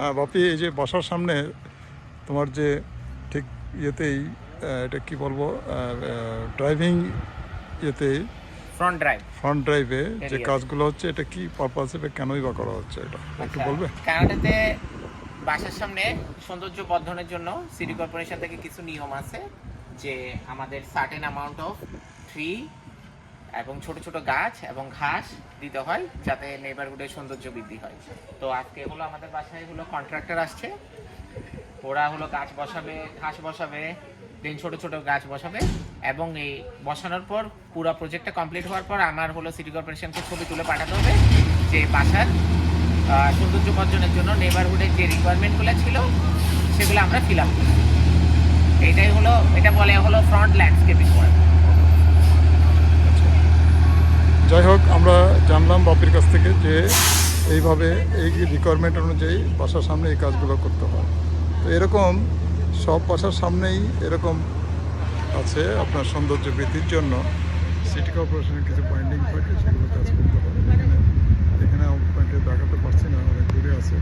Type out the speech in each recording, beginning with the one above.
হ্যাঁ বাপি এই যে বাসার সামনে তোমার যে ঠিক ইয়েতেই এটা কি বলব ড্রাইভিং ইয়েতেই ফ্রন্ট ড্রাইভ ফ্রন্ট ড্রাইভে যে কাজগুলো হচ্ছে এটা কি পারপাসে কেনই বা করা হচ্ছে এটা? একটু আচ্ছা। বলবে? কানাডাতে বাসার সামনে সৌন্দর্য বর্ধনের জন্য সিটি কর্পোরেশন থেকে কিছু নিয়ম আছে যে আমাদের সার্টেন অ্যামাউন্ট অফ ট্রি এবং ছোট ছোট গাছ এবং ঘাস দিতে হয় যাতে নেবারহুডের সৌন্দর্য বৃদ্ধি হয়। তো আজকে হলো আমাদের বাসায় হলো কন্ট্রাক্টর আসছে। ওরা হলো গাছ বসাবে, ঘাস বসাবে দেন ছোট ছোট গাছ বসাবে এবং এই বসানোর পর পুরো প্রজেক্টটা কমপ্লিট হওয়ার পর আমার হলো সিটি কর্পোরেশনকে ছবি তুলে পাঠাতে হবে যে বাসার সৌন্দর্য বর্জনের জন্য নেবারহুডের যে রিকোয়ারমেন্টগুলো ছিল সেগুলো আমরা ফিল আপ করি। এটাই হলো, এটা বলে হলো ফ্রন্ট ল্যান্ডস্কেপিং ওয়ার্ক জানলাম বাপির কাছ থেকে যে এইভাবে এই রিকোয়ারমেন্ট অনুযায়ী বাসার সামনে এই কাজগুলো করতে হয়। তো এরকম সব বাসার সামনেই এরকম আছে আপনার সৌন্দর্য বৃদ্ধির জন্য। সিটি কর্পোরেশনের কিছু পয়েন্টিং থাকে সেগুলো কাজ করতে হবে। এখানে এখানে পয়েন্টে দেখাতে পারছি না অনেক দূরে আছে।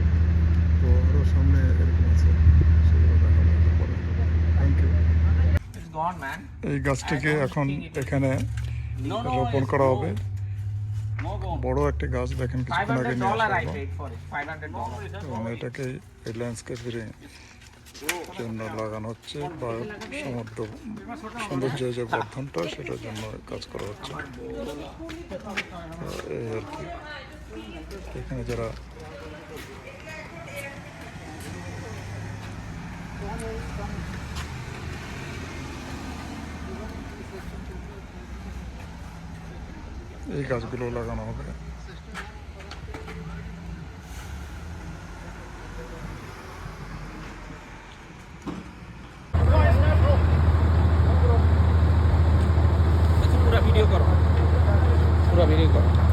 তো আরও সামনে এরকম আছে সেগুলো দেখাবো পরে। থ্যাংক ইউ এই গাছটিকে এখন এখানে রোপণ করা হবে। বড় একটা গাছ দেখেন কিছুক্ষণ আগে নিয়ে ডলার আই হলো। ফর ইট 500 ডলার এবং এটাকে এই ল্যান্ডস্কেপের জন্য লাগানো হচ্ছে বা সমুদ্র সৌন্দর্য যে বর্ধনটা সেটার জন্য কাজ করা হচ্ছে। এই আর কি। এখানে যারা এই গাছগুলো লাগানো হবে। ভিডিও করো। পুরো ভিডিও করো।